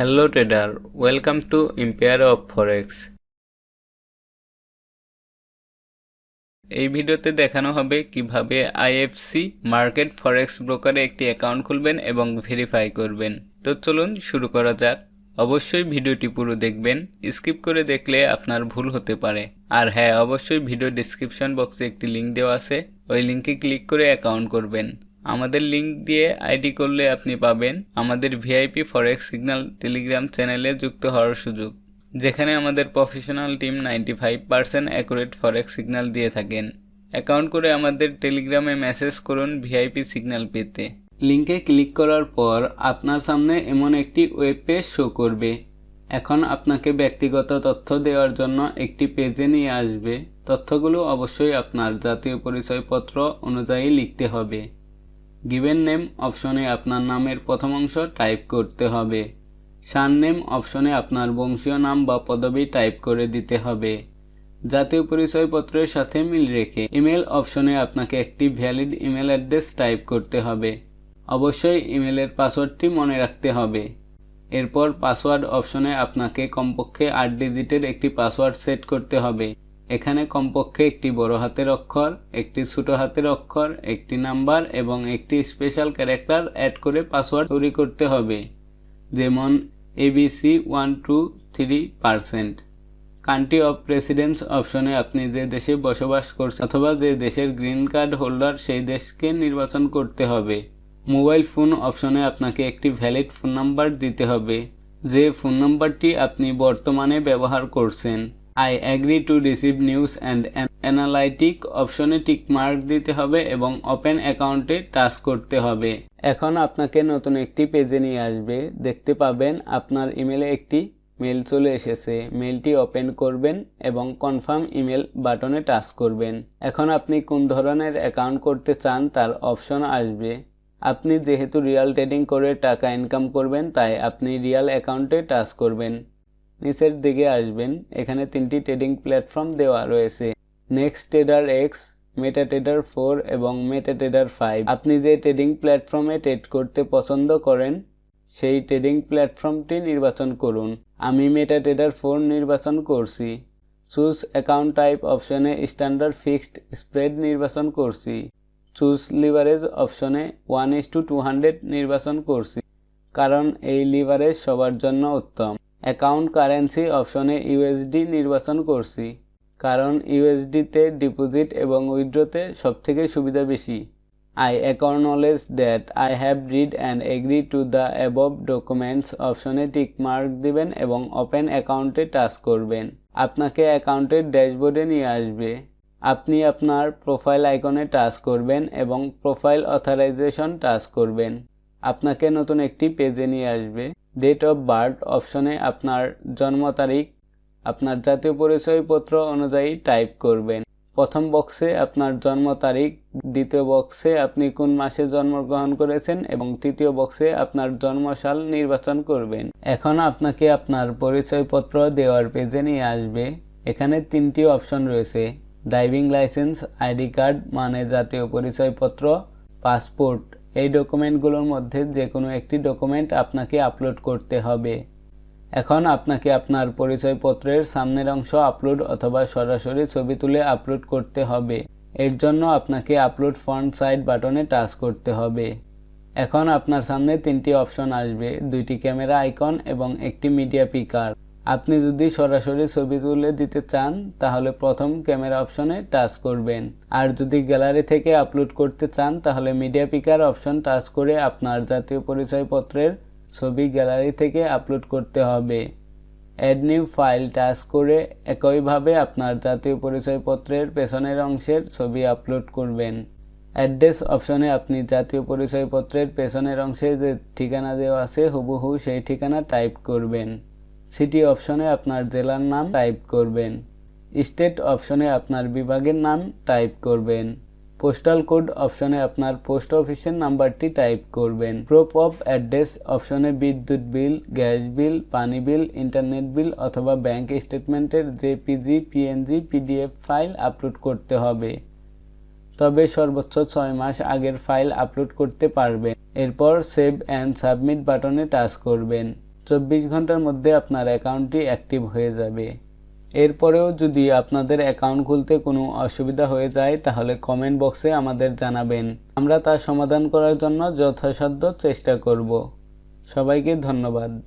Hello trader welcome to empire of forex এই ভিডিওতে দেখানো হবে কীভাবে আইএফসি মার্কেট ফরেক্স ব্রোকারে একটি অ্যাকাউন্ট খুলবেন এবং ভেরিফাই করবেন। তো চলুন শুরু করা যাক। অবশ্যই ভিডিওটি পুরো দেখবেন স্কিপ করে দেখলে আপনার ভুল হতে পারে। আর হ্যাঁ অবশ্যই ভিডিও ডিসক্রিপশন বক্সে একটি লিঙ্ক দেওয়া আছে, ওই লিঙ্কে ক্লিক করে অ্যাকাউন্ট করবেন। আমাদের লিংক দিয়ে আইডি করলে আপনি পাবেন আমাদের ভিআইপি ফরেক্স সিগন্যাল টেলিগ্রাম চ্যানেলে যুক্ত হওয়ার সুযোগ, যেখানে আমাদের professional team ninety five percent accurate forex signal দিয়ে থাকেন। অ্যাকাউন্ট করে আমাদের টেলিগ্রামে মেসেজ করুন ভিআইপি সিগন্যাল পেতে। লিংকে ক্লিক করার পর আপনার সামনে এমন একটি ওয়েব পেজ শো করবে। এখন আপনাকে ব্যক্তিগত তথ্য দেওয়ার জন্য একটি পেজে নিয়ে আসবে। তথ্যগুলো অবশ্যই আপনার জাতীয় পরিচয়পত্র অনুযায়ী লিখতে হবে। গিভেন নেম অপশনে আপনার নামের প্রথম অংশ টাইপ করতে হবে। সার নেম অপশনে আপনার বংশীয় নাম বা পদবি টাইপ করে দিতে হবে। জাতীয় পরিচয়পত্রের সাথে মিল রেখে ইমেল অপশনে আপনাকে একটি ভ্যালিড ইমেল অ্যাড্রেস টাইপ করতে হবে। অবশ্যই ইমেলের পাসওয়ার্ডটি মনে রাখতে হবে। এরপর পাসওয়ার্ড অপশনে আপনাকে কমপক্ষে আট ডিজিটের একটি পাসওয়ার্ড সেট করতে হবে। এখানে কমপক্ষে একটি বড় হাতের অক্ষর, একটি ছোট হাতের অক্ষর, একটি নাম্বার এবং একটি স্পেশাল ক্যারেক্টার অ্যাড করে পাসওয়ার্ড তৈরি করতে হবে। যেমন ABC one two three percent country of residence অপশনে আপনি যে দেশে বসবাস করছেন অথবা যে দেশের গ্রিন কার্ড হোল্ডার সেই দেশকে নির্বাচন করতে হবে। মোবাইল ফোন অপশনে আপনাকে একটি ভ্যালিড ফোন নাম্বার দিতে হবে। যে ফোন নাম্বারটি আপনি বর্তমানে ব্যবহার করছেন। I agree to receive news and analytic অপশনে টিক মার্ক দিতে হবে এবং ওপেন অ্যাকাউন্টে টাচ করতে হবে। এখন আপনাকে নতুন একটি পেজে নিয়ে আসবে। দেখতে পাবেন আপনার ইমেলে একটি মেল চলে এসেছে। মেলটি ওপেন করবেন এবং কনফার্ম ইমেল বাটনে টাচ করবেন। এখন আপনি কোন ধরনের অ্যাকাউন্ট করতে চান তার অপশন আসবে। আপনি যেহেতু রিয়াল ট্রেডিং করে টাকা ইনকাম করবেন, তাই আপনি রিয়াল অ্যাকাউন্টে টাচ করবেন। নিচের দিকে আসবেন। এখানে তিনটি ট্রেডিং প্ল্যাটফর্ম দেওয়া রয়েছে। Next trader X meta trader four এবং মেটা ট্রেডার ফাইভ আপনি যে ট্রেডিং প্ল্যাটফর্মে ট্রেড করতে পছন্দ করেন, সেই ট্রেডিং প্ল্যাটফর্মটি নির্বাচন করুন। আমি মেটা ট্রেডার ফোর নির্বাচন করছি। চুজ অ্যাকাউন্ট টাইপ অপশনে স্ট্যান্ডার্ড ফিক্সড স্প্রেড নির্বাচন করছি। চুজ লিভারেজ অপশনে one is to two hundred নির্বাচন করছি। কারণ এই লিভারেজ সবার জন্য উত্তম। অ্যাকাউন্ট কারেন্সি অপশনে ইউএসডি নির্বাচন করছি, কারণ ইউএসডিতে ডিপোজিট এবং উইথড্রোতে সবথেকে সুবিধা বেশি। I acknowledge that I have read and agree to the above documents অপশনে টিক মার্ক দিবেন এবং ওপেন অ্যাকাউন্টে টাচ করবেন। আপনাকে অ্যাকাউন্টের ড্যাশবোর্ডে নিয়ে আসবে। আপনি আপনার প্রোফাইল আইকনে টাচ করবেন এবং প্রোফাইল অথরাইজেশন টাচ করবেন। আপনাকে নতুন একটি পেজে নিয়ে আসবে। ডেট অফ বার্থ অপশনে আপনার জন্ম তারিখ, আপনার জাতীয় পরিচয়পত্র অনুযায়ী টাইপ করবেন। প্রথম বক্সে আপনার জন্ম তারিখ, দ্বিতীয় বক্সে আপনি কোন মাসে জন্মগ্রহণ করেছেন এবং তৃতীয় বক্সে আপনার জন্মসাল নির্বাচন করবেন। এখন আপনাকে আপনার পরিচয়পত্র দেওয়ার পেজে নিয়ে আসবে। এখানে তিনটি অপশন রয়েছে। ড্রাইভিং লাইসেন্স আইডি কার্ড মানে জাতীয় পরিচয়পত্র পাসপোর্ট এই ডকুমেন্টগুলোর মধ্যে যে কোনো একটি ডকুমেন্ট আপনাকে আপলোড করতে হবে। এখন আপনাকে আপনার পরিচয়পত্রের সামনের অংশ আপলোড অথবা সরাসরি ছবি তুলে আপলোড করতে হবে। এর জন্য আপনাকে আপলোড ফ্রন্ট সাইড বাটনে টাচ করতে হবে। এখন আপনার সামনে তিনটি অপশন আসবে, দুইটি ক্যামেরা আইকন এবং একটি মিডিয়া পিকার আপনি যদি সরাসরি ছবি তুলে দিতে চান, তাহলে প্রথম ক্যামেরা অপশনে টাচ করবেন। আর যদি গ্যালারি থেকে আপলোড করতে চান, তাহলে মিডিয়া পিকার অপশন টাচ করে আপনার জাতীয় পরিচয়পত্রের ছবি গ্যালারি থেকে আপলোড করতে হবে। অ্যাড নিউ ফাইল টাচ করে একইভাবে আপনার জাতীয় পরিচয়পত্রের পেছনের অংশের ছবি আপলোড করবেন। অ্যাড্রেস অপশনে আপনি জাতীয় পরিচয়পত্রের পেছনের অংশে যে ঠিকানা দেওয়া আছে, হুবহু সেই ঠিকানা টাইপ করবেন। সিটি অপশনে আপনার জেলার নাম টাইপ করবেন। স্টেট অপশনে আপনার বিভাগের নাম টাইপ করবেন। পোস্টাল কোড অপশনে আপনার পোস্ট অফিসের নাম্বারটি টাইপ করবেন। প্রুফ অফ অ্যাড্রেস অপশনে বিদ্যুৎ বিল, গ্যাস বিল, পানি বিল ইন্টারনেট বিল অথবা ব্যাংক স্টেটমেন্টের JPG, PNG, PDF file upload করতে হবে। তবে সর্বোচ্চ ছয় মাস আগের ফাইল আপলোড করতে পারবেন। এরপর সেভ অ্যান্ড সাবমিট বাটনে টাচ করবেন। চব্বিশ ঘণ্টার মধ্যে আপনার অ্যাকাউন্টটি অ্যাক্টিভ হয়ে যাবে। এরপরেও যদি আপনাদের অ্যাকাউন্ট খুলতে কোনো অসুবিধা হয়ে যায়, তাহলে কমেন্ট বক্সে আমাদের জানাবেন। আমরা তা সমাধান করার জন্য যথাসাধ্য চেষ্টা করব। সবাইকে ধন্যবাদ।